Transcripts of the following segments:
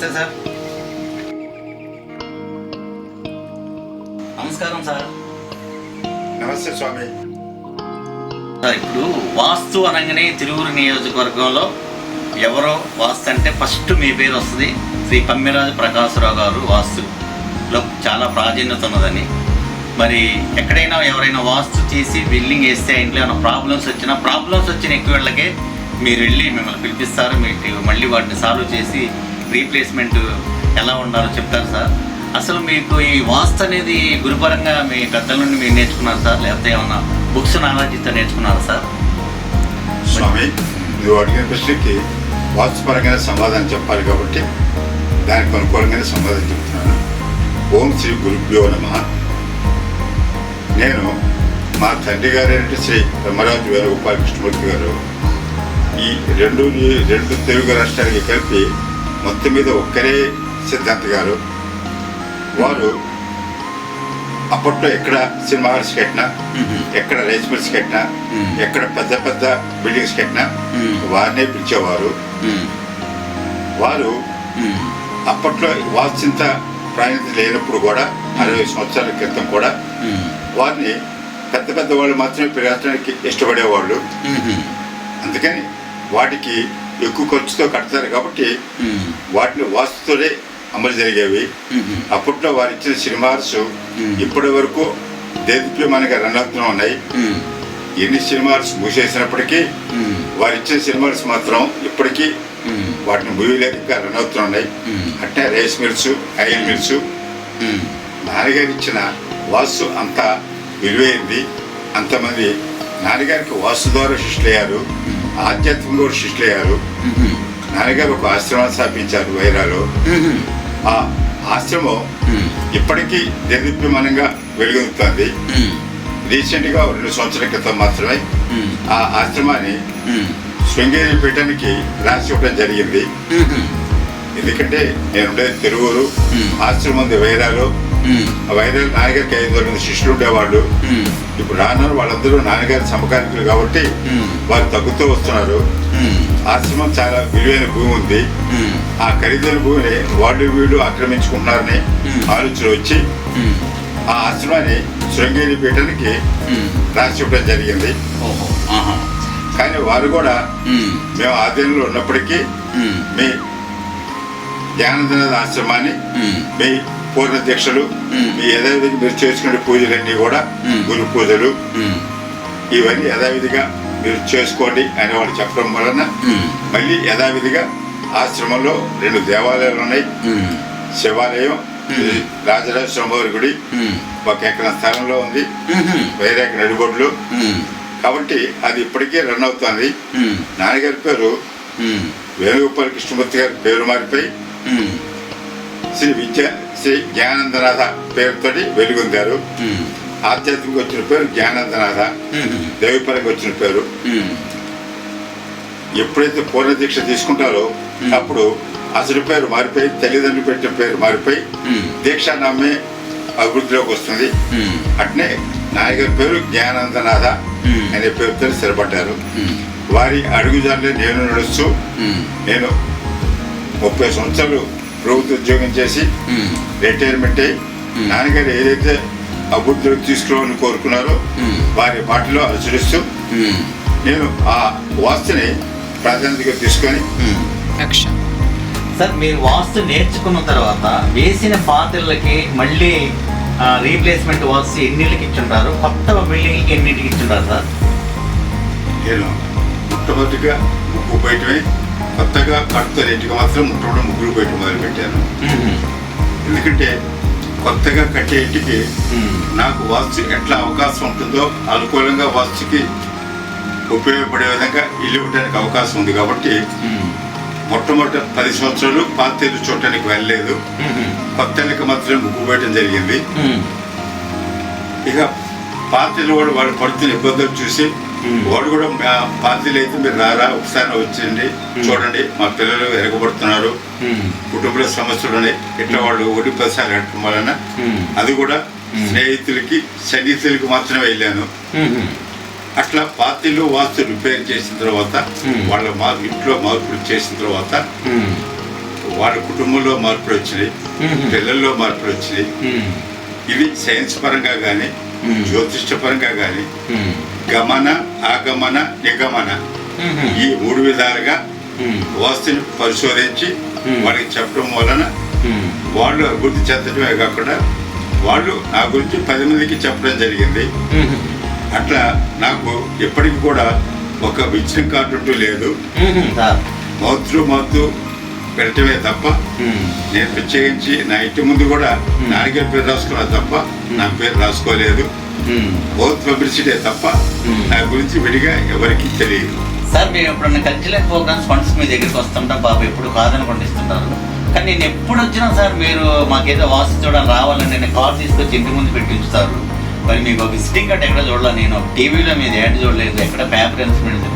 Sir నమస్తే sir. నమస్కారం sir. నమస్తే స్వామి. సార్ ఇప్పుడు వాస్తు అనగానే తిరువురు నియోజకవర్గంలో ఎవరో వాస్తు అంటే ఫస్ట్ మీ పేరు వస్తుంది. శ్రీ పమ్మిరాజు ప్రకాశరావు గారు వాస్తులో చాలా ప్రాధాన్యత ఉన్నదని. మరి ఎక్కడైనా ఎవరైనా వాస్తు చేసి బిల్డింగ్ వేస్తే ఇంట్లో ఏమైనా ప్రాబ్లమ్స్ వచ్చినా ప్రాబ్లమ్స్ వచ్చిన ఎక్కువ వాళ్ళకే మీరు వెళ్ళి మిమ్మల్ని పిలిపిస్తారు. మీకు మళ్ళీ వాటిని సాల్వ్ చేసి రీప్లేస్మెంట్ ఎలా ఉండాలో చెప్తారు సార్. అసలు మీకు ఈ వాస్తు అనేది గురుపరంగా మీ పెద్దల నుండి మీరు నేర్చుకున్నారు సార్? లేకపోతే ఏమన్నా బుక్స్ నాలెడ్జ్తో నేర్చుకున్నారా సార్? స్వామి నువ్వు అడిగిన ప్రశ్నకి వాస్తుపరంగానే సమాధానం చెప్పాలి కాబట్టి దానికి అనుకూలంగానే సమాధానం చెప్తున్నాను. ఓం శ్రీ గురుభ్యో నమ. నేను మా తండ్రి గారైన శ్రీ బ్రహ్మరాజు వేణుగోపాల కృష్ణమూర్తి గారు ఈ రెండు రెండు తెలుగు రాష్ట్రాలకి కలిపి మొత్తం మీద ఒక్కరే సిద్ధాంత గారు. వారు అప్పట్లో ఎక్కడ సినిమా హాల్స్ కట్టినా ఎక్కడ రైస్ మిల్స్ కట్టినా. ఎక్కడ పెద్ద పెద్ద బిల్డింగ్స్ కట్టినా. వారినే పిలిచేవారు. వారు అప్పట్లో వాచింత ప్రాణిత లేనప్పుడు కూడా అరవై సంవత్సరాల క్రితం కూడా వారిని పెద్ద పెద్ద వాళ్ళు మాత్రమే పిలవడానికి ఇష్టపడేవాళ్ళు. అందుకని వాటికి ఎక్కువ ఖర్చుతో కడతారు కాబట్టి వాటిని వాస్తుతోనే అమలు జరిగేవి. అప్పట్లో వారు ఇచ్చిన సినిమాస్ ఇప్పటి వరకు దేదీప్యమానంగా రన్ అవుతూనే ఉన్నాయి ఎన్ని సినిమాస్ మూసేసినప్పటికీ వారు ఇచ్చిన సినిమాస్ మాత్రం ఇప్పటికీ వాటిని మూవీలేక రన్ అవుతున్నాయి అంటే రైస్ మిల్స్ ఆయిల్ మిల్స్. నాన్నగారు ఇచ్చిన వాస్తు అంత విలువైంది. అంతమంది నాన్నగారికి వాస్తు ద్వారా శిష్యులయ్యారు ఆధ్యాత్మిక కూడా శిష్యులయ్యారు నాన్నగారు ఒక ఆశ్రమం స్థాపించారు వైరాలో. ఆ ఆశ్రమం ఇప్పటికీ నిర్దీప్యమానంగా వెలుగొందుతుంది. రీసెంట్గా రెండు సంవత్సరాల క్రితం మాత్రమే ఆ ఆశ్రమాన్ని శృంగేరి పీఠానికి రాసి ఇవ్వడం జరిగింది. ఎందుకంటే నేను ఉండేది తిరువూరు ఆశ్రమం ఉంది వైరాలో. వైరాలు నాన్నగారికి ఐదు మంది శిష్యులు ఉండేవాళ్ళు. ఇప్పుడు రానున్నారు వాళ్ళందరూ నాన్నగారి సమకాలికులు కాబట్టి వారు తగ్గుతూ వస్తున్నారు. ఆశ్రమం చాలా విలువైన భూమి ఉంది. ఆ ఖరీదైన భూమిని వాళ్ళు వీళ్ళు ఆక్రమించుకుంటున్నారని ఆలోచన వచ్చి ఆ ఆశ్రమాన్ని శృంగేరి పీఠానికి రాసి ఇవ్వడం జరిగింది. కానీ వారు కూడా మేము. ఆధీనంలో ఉన్నప్పటికీ మీ జ్ఞానందనాథ ఆశ్రమాన్ని మీ పూర్ణ దీక్షలు యథావిధిగా మీరు చేసుకునే పూజలన్నీ కూడా. గురు పూజలు. ఇవన్నీ యథావిధిగా మీరు చేసుకోండి అని వాళ్ళు చెప్పడం వలన మళ్ళీ యథావిధిగా ఆశ్రమంలో రెండు దేవాలయాలు ఉన్నాయి. శివాలయం మ్మ్. రాజరాజేశ్వరవారి గుడి ఒక ఎకరం స్థలంలో ఉంది. వైరాక నడిబొడ్లు. కాబట్టి అది ఇప్పటికే రన్ అవుతుంది. నాన్నగారి పేరు వేణుగోపాల కృష్ణమూర్తి గారి పేరు మారిపోయి శ్రీ విద్య శ్రీ జ్ఞానందనాథ పేరుతోటి వెలుగొందారు. ఆధ్యాత్మిక వచ్చిన పేరు జ్ఞానందనాథ. దేవిపరంగా వచ్చిన పేరు. ఎప్పుడైతే పూర్ణ దీక్ష తీసుకుంటారో అప్పుడు అసలు పేరు మారిపోయి తల్లిదండ్రులు పెట్టిన పేరు మారిపోయి దీక్ష నమ్మే అభివృద్ధిలోకి వస్తుంది. అట్నే నాయగారి పేరు జ్ఞానందనాథ అనే పేరుతో స్థిరపడ్డారు. వారి అడుగుజాడలే నేను నడుస్తూ నేను ముప్పై సంవత్సరాలు ప్రభుత్వ ఉద్యోగం చేసి రిటైర్మెంట్ అయ్యి నాన్నగారు ఏదైతే అభివృద్ధిలోకి తీసుకురావాలని కోరుకున్నారో వారి మాటలో అనుసరిస్తూ నేను ఆ వాస్తుని ప్రాధాన్యతగా తీసుకొని సార్ మీరు వాస్తు నేర్చుకున్న తర్వాత వేసిన పాత్రలకి మళ్ళీ రీప్లేస్మెంట్ వాస్తు ఎన్నిటికి ఇచ్చుంటారు? కొత్త బిల్డింగ్కి ఎన్నింటికి ఇచ్చుంటారు సార్ నేను మొట్టమొదటిగా ముగ్గు బయటమే కొత్తగా కడుతున్న ఇంటికి మాత్రం ముట్టడం ముగ్గురు బయట మొదలు పెట్టాను ఎందుకంటే కొత్తగా కట్టే ఇంటికి నాకు వాస్తు ఎట్లా అవకాశం ఉంటుందో అనుకూలంగా వాస్తుకి ఉపయోగపడే విధంగా ఇల్లు ఇవ్వడానికి అవకాశం ఉంది కాబట్టి మొట్టమొదటి పది సంవత్సరాలు పాత ఇల్లు చూడటానికి వెళ్ళలేదు. కొత్త ఇళ్ళకి మాత్రమే ముగ్గు వేయడం జరిగింది. ఇక పార్టీలు కూడా వాళ్ళు పడుతున్న ఇబ్బందులు చూసి వాడు కూడా మా పార్టీలు అయితే మీరు రారా? ఒకసారి వచ్చేయండి చూడండి మా పిల్లలు ఎరగబడుతున్నారు. కుటుంబ సమస్యలు ఇట్లా వాళ్ళు ఒకటి పదిసార్లు కట్టడం వలన అది కూడా స్నేహితులకి సన్నిహితులకి మాత్రమే వెళ్ళాను. అట్లా పార్టీలు వాస్తు రిపేర్ చేసిన తర్వాత. వాళ్ళ మా ఇంట్లో మార్పులు చేసిన తర్వాత వాళ్ళ కుటుంబంలో మార్పులు వచ్చినాయి. పిల్లల్లో మార్పులు వచ్చినాయి. ఇవి సైన్స్ పరంగా కానీ మ్మ్. జ్యోతిష్ట పరంగా కానీ మ్మ్. గమన ఆగమన నిగమన మ్మ్. ఈ మూడు విధాలుగా. వాస్తుని పరిశోధించి. వాళ్ళకి చెప్పడం వలన. వాళ్ళు అభివృద్ధి చెందడమే కాకుండా వాళ్ళు నా గురించి పది మందికి చెప్పడం జరిగింది. అట్లా నాకు ఎప్పటికి కూడా ఒక విచ్చినం కార్డు లేదు మౌతు మౌతు పెట్టడమే తప్ప. నేను ప్రత్యేకించి నా ఇంటి ముందు కూడా. నాన్నగారి పేరు రాసుకున్నా తప్ప నా పేరు రాసుకోలేదు. మౌత్ పబ్లిసిటీ తప్ప. నా గురించి విడిగా ఎవరికి తెలియదు సార్ మేము ఎప్పుడన్నా కల్చరల్ ప్రోగ్రామ్స్ ఫండ్స్ మీ దగ్గరికి వస్తుంటాం బాబు ఎప్పుడు కాదని పండిస్తుంటారు కానీ నేను ఎప్పుడు వచ్చినా సార్ మీరు మాకేదో వాస్తు చూడాలని రావాలని నేను కాల్ తీసుకొచ్చి ఇంటి ముందు పెట్టి ఉంచుతారు మరి మీకు విజిటింగ్ కార్డ్ ఎక్కడ చూడలేదు నేను టీవీలో మీద యాడ్ చూడలేదు ఎక్కడ పేపర్ అనౌన్స్మెంట్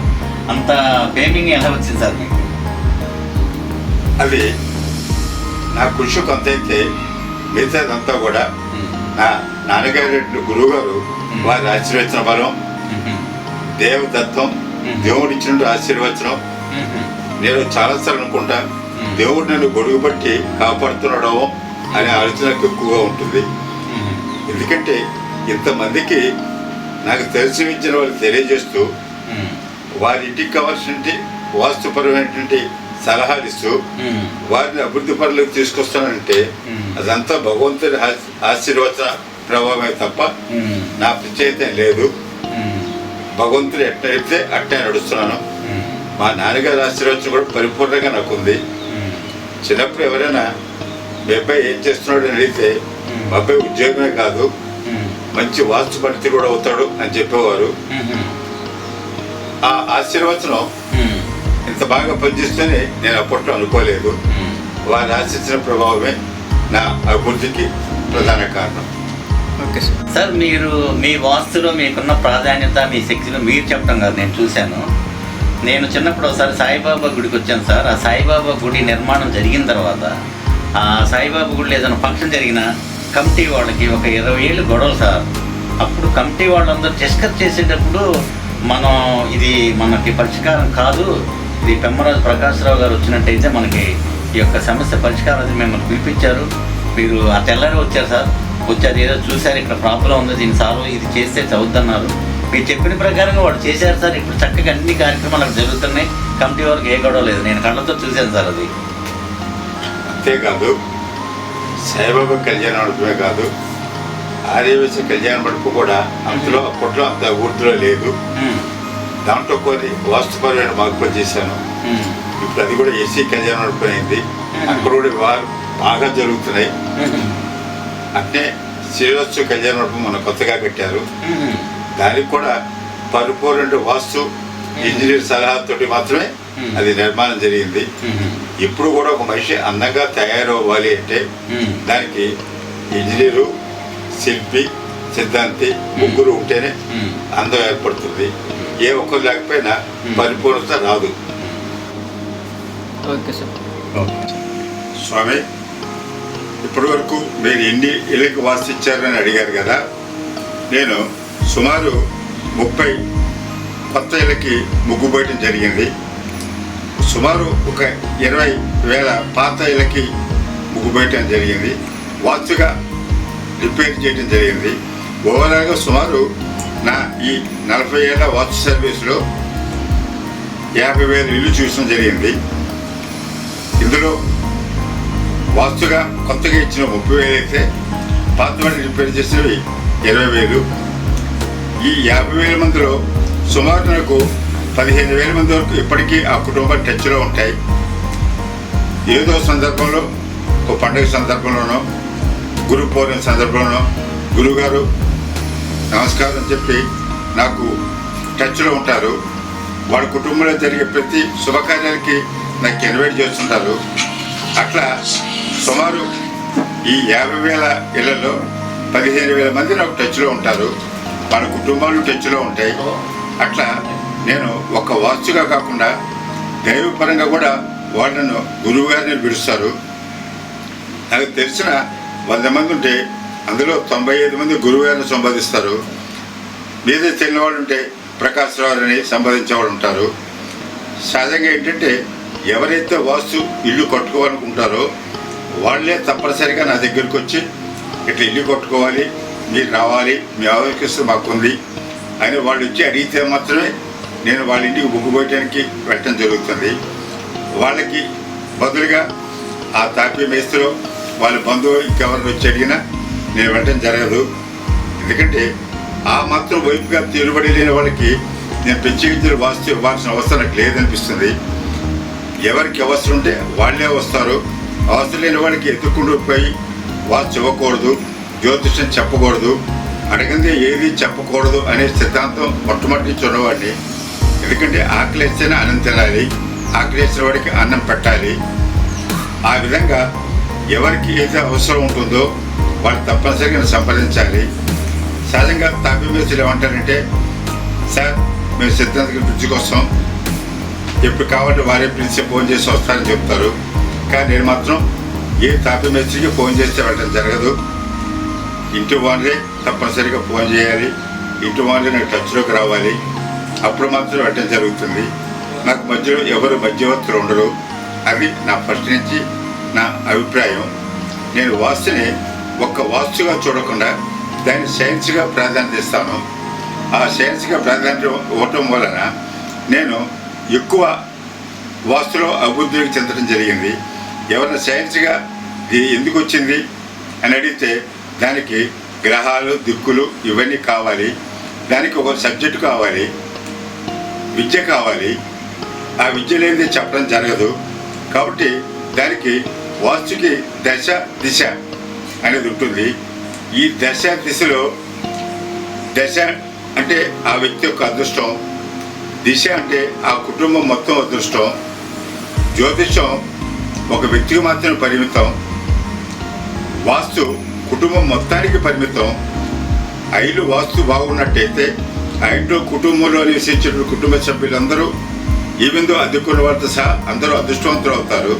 అంత ఫేమింగ్ ఎలా వచ్చింది సార్ మీకు అది నా కృషి కొంత అయితే మిగతాదంతా కూడా నా నాన్నగారి గురువు గారు వారి ఆశీర్వచన బలం దేవదత్తం దేవుడు ఇచ్చిన ఆశీర్వచనం. నేను చాలాసార్లు అనుకుంటా దేవుడు నన్ను గొడుగు పట్టి కాపాడుతున్నాడో అనే ఆలోచన ఎక్కువగా ఉంటుంది. ఎందుకంటే ఇంతమందికి నాకు తెలిసి ఇచ్చిన వాళ్ళు తెలియజేస్తూ వారి ఇంటికి కావాల్సిన వాస్తుపరమైనటువంటి సలహాలు ఇస్తూ వారిని అభివృద్ధి పనులకు తీసుకొస్తానంటే అదంతా భగవంతుడి ఆశ- ఆశీర్వచన ప్రభావమే తప్ప నా ప్రత్యేకత లేదు. భగవంతుడు ఎట్లయితే అట్టే నడుస్తున్నాను. మా నాన్నగారి ఆశీర్వచనం కూడా పరిపూర్ణంగా నాకు ఉంది. చిన్నప్పుడు ఎవరైనా మీ అబ్బాయి ఏం చేస్తున్నాడు అని అడిగితే మా అబ్బాయి ఉద్యోగమే కాదు మంచి వాస్తు పండితుడు కూడా అవుతాడు అని చెప్పేవారు. ఆ ఆశీర్వచనం ఇంత బాగా పనిచేస్తుందని నేను అప్పట్లో అనుకోలేదు. వారి ఆశించిన ప్రభావమే నా అభివృద్ధికి ప్రధాన కారణం. Okay sir. సార్ మీరు మీ వాస్తులో మీకున్న ప్రాధాన్యత మీ శక్తిలో మీరు చెప్పడం కాదు నేను చూశాను. నేను చిన్నప్పుడు ఒకసారి సాయిబాబా గుడికి వచ్చాను సార్. ఆ సాయిబాబా గుడి నిర్మాణం జరిగిన తర్వాత ఆ సాయిబాబా గుడిలో ఏదైనా ఫంక్షన్ జరిగినా కమిటీ వాళ్ళకి ఒక ఇరవై ఏళ్ళు గొడవలు సార్. అప్పుడు కమిటీ వాళ్ళందరూ డిస్కస్ చేసేటప్పుడు మనం ఇది మనకి పరిష్కారం కాదు. ఇది పెమ్మరాజు ప్రకాశ్రావు గారు వచ్చినట్టయితే మనకి ఈ యొక్క సమస్య పరిష్కారం అది మిమ్మల్ని పిలిపించారు. మీరు ఆ తెల్లారి వచ్చారు సార్. వచ్చారు ఏదో చూశారు. ఇక్కడ ప్రాబ్లం ఉంది. దీన్ని సాల్వ్ ఇది చేస్తే చదువుతున్నారు. మీరు చెప్పిన ప్రకారంగా వాడు చేశారు సార్. ఇప్పుడు చక్కగా అన్ని కార్యక్రమాలు జరుగుతున్నాయి. కమిటీ వరకు ఏ గొడవ లేదు. నేను కళ్ళతో చూశాను సార్ అది. అంతేకాదు సాయిబాబా కళ్యాణ మండపమే కాదు. ఆర్యవేశ కళ్యాణ మండపం కూడా అంతలో అప్పట్లో అంత ఊర్దులో లేదు. దాంట్లో కొన్ని వాస్తుపరమైన మార్పులు చేశాను. ఇప్పుడు అది కూడా ఎస్సీ కళ్యాణ మండపం అయింది అక్కడ కూడా వారు బాగా జరుగుతున్నాయి. అంటే శ్రీవత్సవ కళ్యాణ మన కొత్తగా కట్టారు. ఉమ్, దానికి కూడా పరిపూర్ణ వాస్తు ఇంజనీర్ సలహాతోటి మాత్రమే అది నిర్మాణం జరిగింది. ఇప్పుడు కూడా ఒక మనిషి అందంగా తయారవ్వాలి అంటే దానికి ఇంజనీరు శిల్పి సిద్ధాంతి ముగ్గురు ఉంటేనే. అందం ఏర్పడుతుంది. ఏ ఒక్కరు లేకపోయినా పరిపూర్ణత రాదు ఓకే సార్ స్వామి ఇప్పటి వరకు మీరు ఎన్ని ఇళ్ళకి వాసిచ్చారని అడిగారు కదా నేను సుమారు ముప్పై కొత్త ఇళ్ళకి ముగ్గు పోయటం జరిగింది సుమారు ఒక ఇరవై వేల పాత ఇళ్ళకి ముగ్గు పోయటం జరిగింది వాస్తుగా రిపేర్ చేయడం జరిగింది ఓవరాల్గా సుమారు నా ఈ నలభై ఏళ్ళ వాచ్ సర్వీస్లో యాభై వేల ఇల్లు చూసడం జరిగింది. ఇందులో వాస్తుగా కొత్తగా ఇచ్చిన ముప్పై వేలు అయితే పాత వాటిని రిపేర్ చేసినవి ఇరవై వేలు. ఈ యాభై వేల మందిలో సుమారు నాకు పదిహేను వేల మంది వరకు ఇప్పటికీ ఆ కుటుంబ టచ్లో ఉంటాయి. ఏదో సందర్భంలో ఒక పండుగ సందర్భంలోనో గురు పౌర్ణమి సందర్భంలోనో గురుగారు నమస్కారం చెప్పి నాకు టచ్లో ఉంటారు. వాళ్ళ కుటుంబంలో జరిగే ప్రతి శుభకార్యాలకి నాకు ఇన్వైట్ చేస్తుంటారు. అట్లా సుమారు ఈ యాభై వేల ఇళ్ళలో పదిహేను వేల మంది నాకు టచ్లో ఉంటారు. వాళ్ళ కుటుంబాలు టచ్లో ఉంటాయి. అట్లా నేను ఒక వాస్తుగా కాకుండా దైవపరంగా కూడా వాళ్ళను గురువుగారిని పిలుస్తారు. నాకు తెలిసిన వంద మంది ఉంటే అందులో తొంభై ఐదు మంది గురువు సంపాదిస్తారు మీద తెలియని వాళ్ళు ఉంటే ప్రకాశ్ రావు అని వాళ్ళు ఉంటారు. సహజంగా ఏంటంటే ఎవరైతే వాస్తు ఇల్లు కట్టుకోవాలనుకుంటారో వాళ్ళే తప్పనిసరిగా నా దగ్గరికి వచ్చి ఇట్లా ఇల్లు కట్టుకోవాలి మీరు రావాలి మీ ఆరోగ్యస్తు మాకుంది అని వాళ్ళు వచ్చి అడిగితే మాత్రమే నేను వాళ్ళ ఇంటికి ముగ్గుపోయటానికి వెళ్ళటం జరుగుతుంది. వాళ్ళకి బదులుగా ఆ తాపీ మేస్త్రో వాళ్ళ బంధువు ఇంకెవరిని వచ్చి అడిగినా నేను వెంటనే జరగదు. ఎందుకంటే ఆ మాత్రం వైపుగా తీరుబడి లేని వాళ్ళకి నేను ప్రత్యేకించిన వాస్తు ఇవ్వాల్సిన అవసరం నాకు లేదనిపిస్తుంది. ఎవరికి అవసరం ఉంటే వాళ్ళే వస్తారు. అవసరం లేని వాళ్ళకి ఎత్తుకుంటూ పోయి వాస్తు ఇవ్వకూడదు జ్యోతిష్యం చెప్పకూడదు అడిగింది ఏది చెప్పకూడదు అనే సిద్ధాంతం మొట్టమొదటి చూడవాడిని ఎందుకంటే ఆకలి వేస్తేనే అన్నం తినాలి ఆకలి వేసిన వాడికి అన్నం పెట్టాలి. ఆ విధంగా ఎవరికి ఏది అవసరం ఉంటుందో వాళ్ళు తప్పనిసరిగా నన్ను సంప్రదించాలి. సహజంగా తాపీ మేస్త్రులు ఏమంటారంటే సార్ మేము సిద్ధాంతకి బ్రిడ్జ్ కోసం ఎప్పుడు కావాలంటే వారే పిలిచి ఫోన్ చేసి వస్తారని చెప్తారు. కానీ నేను మాత్రం ఏ తాపీ మేస్త్రికి ఫోన్ చేస్తే వెళ్ళడం జరగదు. ఇంటి వాళ్ళే తప్పనిసరిగా ఫోన్ చేయాలి. ఇంటి వాళ్ళే నాకు టచ్లోకి రావాలి. అప్పుడు మాత్రం వెళ్ళడం జరుగుతుంది. నాకు మధ్యలో ఎవరు మధ్యవర్తులు ఉండరు. అది నా ఫస్ట్ నుంచి నా అభిప్రాయం. నేను వాస్తుని ఒక్క వాస్తుగా చూడకుండా దాన్ని సైన్స్గా ప్రాధాన్యత ఇస్తాను. ఆ సైన్స్గా ప్రాధాన్యత ఇవ్వటం వలన నేను ఎక్కువ వాస్తులో అభివృద్ధికి చెందడం జరిగింది. ఎవరైనా సైన్స్గా ఇది ఎందుకు వచ్చింది? అని అడిగితే దానికి గ్రహాలు దిక్కులు ఇవన్నీ కావాలి. దానికి ఒక సబ్జెక్టు కావాలి. విద్య కావాలి. ఆ విద్య లేనిది చెప్పడం జరగదు. కాబట్టి దానికి వాస్తుకి దశ దిశ అనేది ఉంటుంది ఈ దశ దిశలో దశ అంటే ఆ వ్యక్తి యొక్క అదృష్టం దిశ అంటే ఆ కుటుంబం మొత్తం అదృష్టం జ్యోతిషం ఒక వ్యక్తికి మాత్రమే పరిమితం వాస్తు కుటుంబం మొత్తానికి పరిమితం ఆ ఇల్లు వాస్తు బాగున్నట్టయితే ఆ ఇంట్లో కుటుంబంలో నివసించిన కుటుంబ సభ్యులందరూ ఈవెందో అద్దెకున్న వారితో సహా అందరూ అదృష్టవంతులు అవుతారు.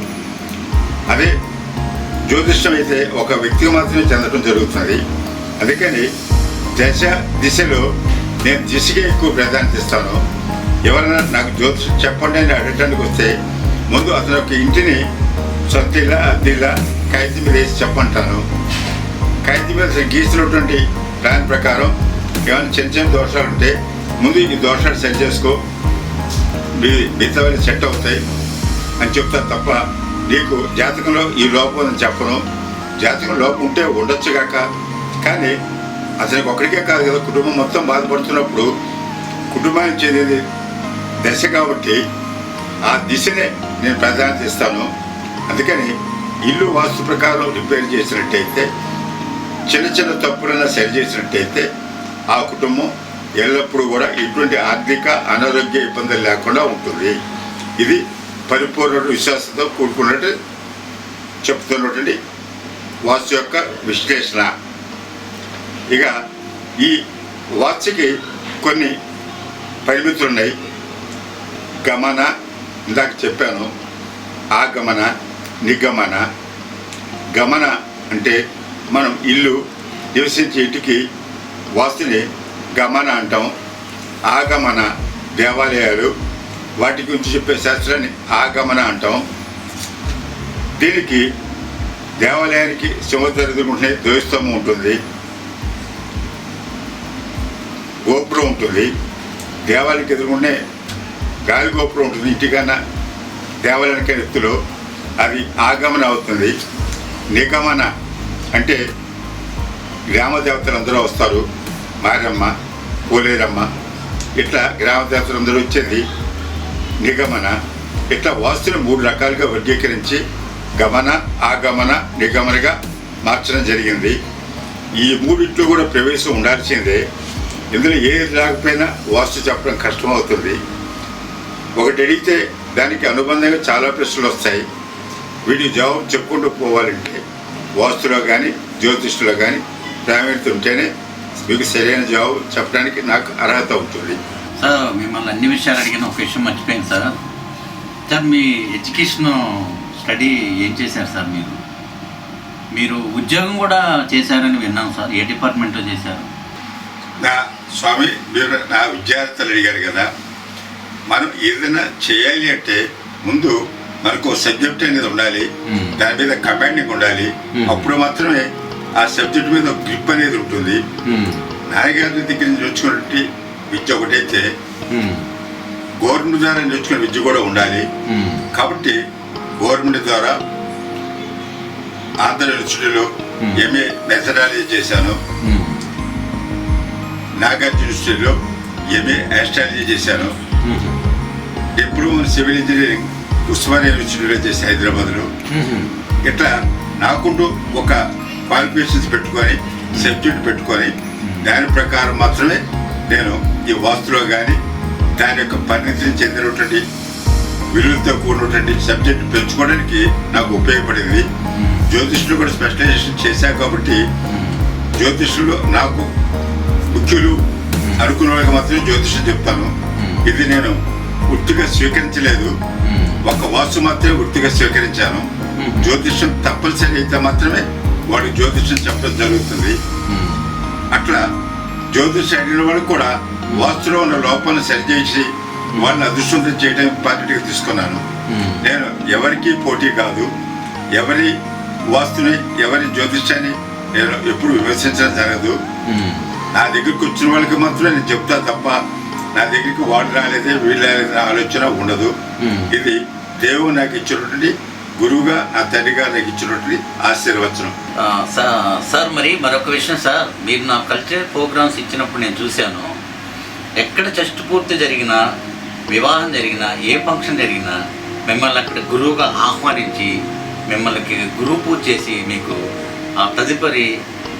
అదే జ్యోతిష్యం అయితే ఒక వ్యక్తికి మాత్రమే చెందడం జరుగుతుంది అందుకని దశ దిశలో నేను దిశకే ఎక్కువ ప్రాధాన్యత ఇస్తాను. ఎవరైనా నాకు జ్యోతిషం చెప్పండి అని అడగడానికి వస్తే ముందు అతని యొక్క ఇంటిని సొంత ఇల్లా అద్దె ఇల్లా కాగితం మీద వేసి చెప్పంటాను. కాగితం మీద గీసినటువంటి ప్లాన్ ప్రకారం ఏమైనా చిన్న చిన్న దోషాలు ఉంటే ముందు ఈ దోషాలు సెట్ చేసుకో. మీ- మిగతావన్నీ సెట్ అవుతాయి. అని చెప్తాను తప్ప నీకు జాతకంలో ఈ లోపం అని చెప్పను. జాతకం లోపం ఉంటే ఉండొచ్చు కాక కానీ అతనికి ఒక్కడికే కాదు కదా కుటుంబం మొత్తం బాధపడుతున్నప్పుడు కుటుంబానికి చెందేది దశ కాబట్టి ఆ దిశనే నేను ప్రాధాన్యత ఇస్తాను అందుకని ఇల్లు వాస్తు ప్రకారం రిపేర్ చేసినట్టయితే చిన్న చిన్న తప్పులైనా సరి చేసినట్టయితే ఆ కుటుంబం ఎల్లప్పుడూ కూడా ఎటువంటి ఆర్థిక అనారోగ్య ఇబ్బందులు లేకుండా ఉంటుంది. ఇది పరిపూర్ణ విశ్వాసంతో కూడుకున్నట్టు చెప్తున్నటువంటి వాస్తు యొక్క విశ్లేషణ. ఇక ఈ వాచ్కి కొన్ని పరిమితులు ఉన్నాయి గమన ఇందాక చెప్పాను ఆగమన నిగమన. గమన అంటే మనం ఇల్లు నివసించే ఇంటికి వాస్తుని గమన అంటాం. ఆగమన దేవాలయాలు వాటి గురించి చెప్పే శాస్త్రాన్ని ఆగమన అంటాం. దీనికి దేవాలయానికి సింహద్వార ఎదుర్కొంటే ద్వైస్తంభం ఉంటుంది. గోపురం ఉంటుంది. దేవాలయానికి ఎదుర్కొంటే గాలి గోపురం ఉంటుంది. ఇంటికన్నా దేవాలయానికి ఎత్తులో అది ఆగమన అవుతుంది. నిగమన అంటే గ్రామ దేవతలు అందరూ వస్తారు. మారమ్మ పోలేరమ్మ ఇట్లా గ్రామ దేవతలు అందరూ వచ్చేది నిగమన ఇట్లా వాస్తుని మూడు రకాలుగా వర్గీకరించి గమన ఆగమన నిగమనగా మార్చడం జరిగింది. ఈ మూడింట్లో కూడా ప్రవేశం ఉండాల్సిందే. ఇందులో ఏది రాకపోయినా వాస్తు చెప్పడం కష్టమవుతుంది. ఒకటి అడిగితే దానికి అనుబంధంగా చాలా ప్రశ్నలు వస్తాయి. వీటి జవాబు చెప్పుకుంటూ పోవాలంటే వాస్తులో కానీ జ్యోతిష్లో కానీ ప్రావీణ్యత ఉంటేనే మీకు సరైన జవాబు చెప్పడానికి నాకు అర్హత అవుతుంది. సార్ మిమ్మల్ని అన్ని విషయాలు అడిగిన ఒక విషయం మర్చిపోయింది సార్. సార్ మీ ఎడ్యుకేషన్ స్టడీ ఏం చేశారు సార్ మీరు? మీరు ఉద్యోగం కూడా చేశారని విన్నాం సార్. ఏ డిపార్ట్మెంట్లో చేశారు? నా స్వామి మీరు నా విద్యార్థులు అడిగారు కదా. మనం ఏదైనా చేయాలి అంటే ముందు మనకు సబ్జెక్ట్ అనేది ఉండాలి. దాని మీద కమాండింగ్ ఉండాలి. అప్పుడు మాత్రమే ఆ సబ్జెక్ట్ మీద గ్రిప్ అనేది ఉంటుంది. నాన్నగారి దగ్గర నుంచి నేర్చుకున్నట్టు విద్య ఒకటైతే గవర్నమెంట్ ద్వారా నేర్చుకునే విద్య కూడా ఉండాలి. కాబట్టి గవర్నమెంట్ ద్వారా ఆంధ్ర యూనివర్సిటీలో. ఎంఏ మెథడాలజీ చేశాను. నాగార్జున యూనివర్సిటీలో ఎంఏ ఆస్ట్రాలజీ చేశాను. డిప్లొమా సివిల్ ఇంజనీరింగ్ ఉస్మానియా యూనివర్సిటీలో చేసి హైదరాబాద్లో. ఇట్లా నాకుంటూ ఒక క్వాలిఫికేషన్స్ పెట్టుకొని సబ్జెక్ట్ పెట్టుకొని దాని ప్రకారం మాత్రమే నేను ఈ వాస్తులో కానీ దాని యొక్క పరిణితిని చెందినటువంటి విలువలతో కూడినటువంటి సబ్జెక్ట్ పెంచుకోవడానికి నాకు ఉపయోగపడింది. జ్యోతిష్లో కూడా స్పెషలైజేషన్ చేశాను కాబట్టి జ్యోతిష్యులు నాకు ముఖ్యులు అనుకున్న వాళ్ళకి మాత్రమే జ్యోతిష్యం చెప్తాను. ఇది నేను వృత్తిగా స్వీకరించలేదు. ఒక వాస్తు మాత్రమే వృత్తిగా స్వీకరించాను. జ్యోతిష్యం తప్పనిసరి అయితే మాత్రమే వాడు జ్యోతిష్యం చెప్పడం జరుగుతుంది. అట్లా జ్యోతిష్ అడిగిన వాళ్ళు కూడా వాస్తులో ఉన్న లోపాలను సరిచేసి వాళ్ళని అదృష్టవంతం చేయడం ఇంపార్టెంట్గా తీసుకున్నాను. నేను ఎవరికి పోటీ కాదు. ఎవరి వాస్తుని ఎవరి జ్యోతిష్యాన్ని నేను ఎప్పుడు విమర్శించడం జరగదు. నా దగ్గరికి వచ్చిన వాళ్ళకి మాత్రమే నేను చెప్తా తప్ప నా దగ్గరికి వాళ్ళు రాలేదే వీళ్ళు రాలేదే ఆలోచన ఉండదు. ఇది దేవుడు నాకు ఇచ్చినటువంటి గురువుగా నా తండ్రిగా నాకు ఇచ్చినటువంటి ఆశీర్వచనం. సార్ మరి మరొక విషయం సార్ మీరు నా కల్చరల్ ప్రోగ్రామ్స్ ఇచ్చినప్పుడు నేను చూశాను. ఎక్కడ చెస్ట్ పూర్తి జరిగినా వివాహం జరిగినా ఏ ఫంక్షన్ జరిగినా మిమ్మల్ని అక్కడ గురువుగా ఆహ్వానించి మిమ్మల్ని గురువు పూజ చేసి మీకు ఆ తదుపరి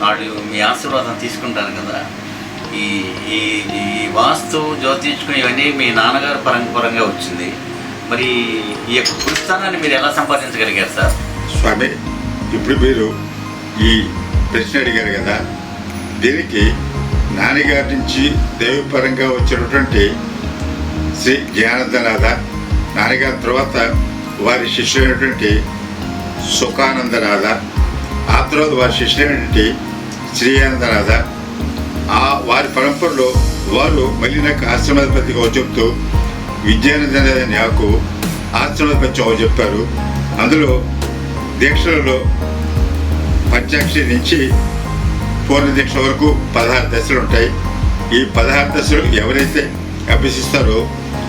వాళ్ళు మీ ఆశీర్వాదం తీసుకుంటారు కదా. ఈ ఈ వాస్తు జ్యోతిష్కం ఇవన్నీ మీ నాన్నగారు పరంగా పరంగా వచ్చింది. మరి ఈ యొక్క పుస్తకాన్ని మీరు ఎలా సంపాదించగలిగారు సార్? స్వామి ఇప్పుడు మీరు ఈ ప్రశ్న అడిగారు కదా దీనికి నాన్నగారి నుంచి దైవపరంగా వచ్చినటువంటి శ్రీ జ్ఞానందనాథ నాన్నగారి తర్వాత వారి శిష్యుడైనటువంటి సుఖానందనాథ ఆ తర్వాత వారి శిష్యుడైనటువంటి శ్రీయానందనాథ ఆ వారి పరంపరలో వారు మళ్ళీ నాకు ఆశ్రమాధిపతిగా చెప్తూ విద్యానందనాథ నాకు ఆశ్రమాధిపత్యం ఒక చెప్పారు. అందులో దీక్షలలో పంచాక్షి నుంచి పూర్ణదీక్ష వరకు పదహారు దశలు ఉంటాయి. ఈ పదహారు దశలు ఎవరైతే అభ్యసిస్తారో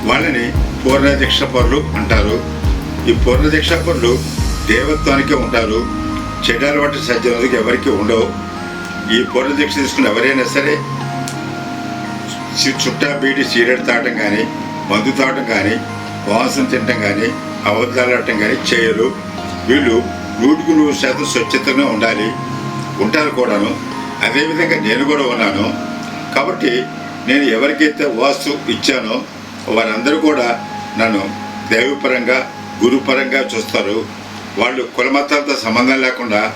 వాళ్ళని పూర్ణదీక్ష పరులు అంటారు. ఈ పూర్ణదీక్ష పరులు దేవత్వానికి ఉంటారు. చెడు అలవాటు సజ్జనకి ఎవరికి ఉండవు. ఈ పూర్ణదీక్ష తీసుకున్న ఎవరైనా సరే చుట్టా బీడి సిగరెట్ తాగటం కానీ మందు తాగటం కానీ మాంసం తినటం కానీ అబద్ధాలు కానీ చేయరు. వీళ్ళు నూటికి నూరు శాతం స్వచ్ఛతగా ఉండాలి. ఉంటారు కూడాను. అదేవిధంగా నేను కూడా ఉన్నాను. కాబట్టి నేను ఎవరికైతే వాస్తు ఇచ్చానో వారందరూ కూడా నన్ను దైవపరంగా గురుపరంగా చూస్తారు. వాళ్ళు కుల మతాలతో సంబంధం లేకుండా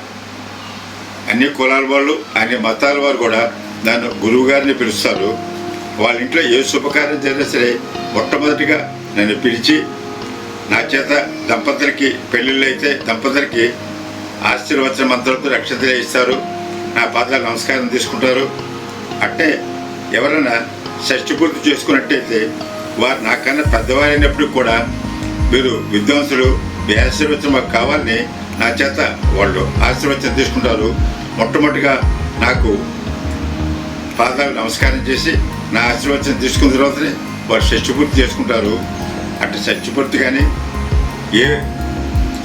అన్ని కులాల వాళ్ళు అన్ని మతాల వారు కూడా నన్ను గురువుగారిని పిలుస్తారు. వాళ్ళ ఇంట్లో ఏ శుభకార్యం జరిగినా సరే మొట్టమొదటిగా నన్ను పిలిచి నా చేత దంపతులకి పెళ్ళిళ్ళు అయితే దంపతులకి ఆశీర్వచన మంత్రంతో రక్షణ ఇస్తారు నా పాదాలు నమస్కారం తీసుకుంటారు. అంటే ఎవరైనా షష్టి పూర్తి చేసుకున్నట్టయితే వారు నాకన్నా పెద్దవారైనప్పుడు కూడా మీరు విద్వాంసులు మీ ఆశీర్వచనం మాకు కావాలని నా చేత వాళ్ళు ఆశీర్వచనం తీసుకుంటారు. మొట్టమొదటిగా నాకు పాదాలు నమస్కారం చేసి నా ఆశీర్వచనం తీసుకున్న తర్వాతనే వారు షష్టిపూర్తి చేసుకుంటారు. అంటే షష్టిపూర్తి కానీ ఏ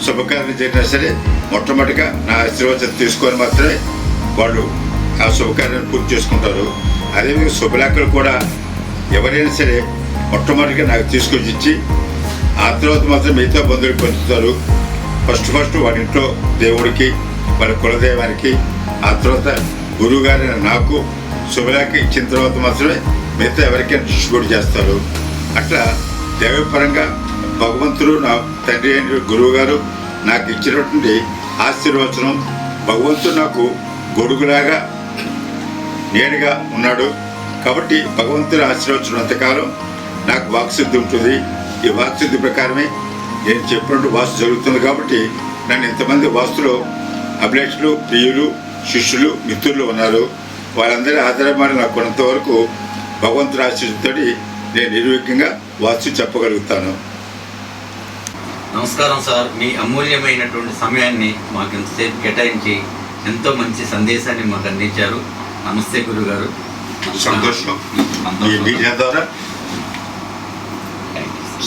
శుభకార్యం జరిగినా సరే మొట్టమొదటిగా నా ఆశీర్వచనం తీసుకొని మాత్రమే వాళ్ళు ఆ శుభకార్యాన్ని పూర్తి చేసుకుంటారు. అదేవిధంగా శుభలేఖలు కూడా ఎవరైనా సరే మొట్టమొదటిగా నాకు తీసుకొచ్చి ఇచ్చి ఆ తర్వాత మాత్రం మిగతా బంధువులు పంచుతారు. ఫస్ట్ ఫస్ట్ వాళ్ళ ఇంట్లో దేవుడికి వాళ్ళ కులదైవానికి ఆ తర్వాత గురువుగారైన నాకు శుభలేఖ ఇచ్చిన తర్వాత మాత్రమే మిగతా ఎవరికైనా డిస్ట్రిబ్యూట్ చేస్తారు. అట్లా దైవపరంగా భగవంతుడు నా తండ్రి అయిన గురువు గారు నాకు ఇచ్చినటువంటి ఆశీర్వచనం భగవంతుడు నాకు గొడుగులాగా నేనుగా ఉన్నాడు. కాబట్టి భగవంతుడి ఆశీర్వచనం అంతకాలం నాకు వాక్శుద్ధి ఉంటుంది. ఈ వాక్శుద్ధి ప్రకారమే నేను చెప్పినట్టు వాస్తు జరుగుతుంది కాబట్టి నన్ను ఇంతమంది వాస్తులో అభిలాషులు ప్రియులు శిష్యులు మిత్రులు ఉన్నారు. వాళ్ళందరి ఆధారమైన నాకు కొంతవరకు భగవంతుని ఆశీస్సుతోటి నేను నిర్విఘ్నంగా వాస్తు చెప్పగలుగుతాను. నమస్కారం సార్. మీ అమూల్యమైనటువంటి సమయాన్ని మాకు ఇంతసేపు కేటాయించి ఎంతో మంచి సందేశాన్ని మాకు అందించారు. నమస్తే గురుగారు. సంతోషం. ఈ మీడియా ద్వారా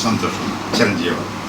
సంతోషం. చిరంజీవి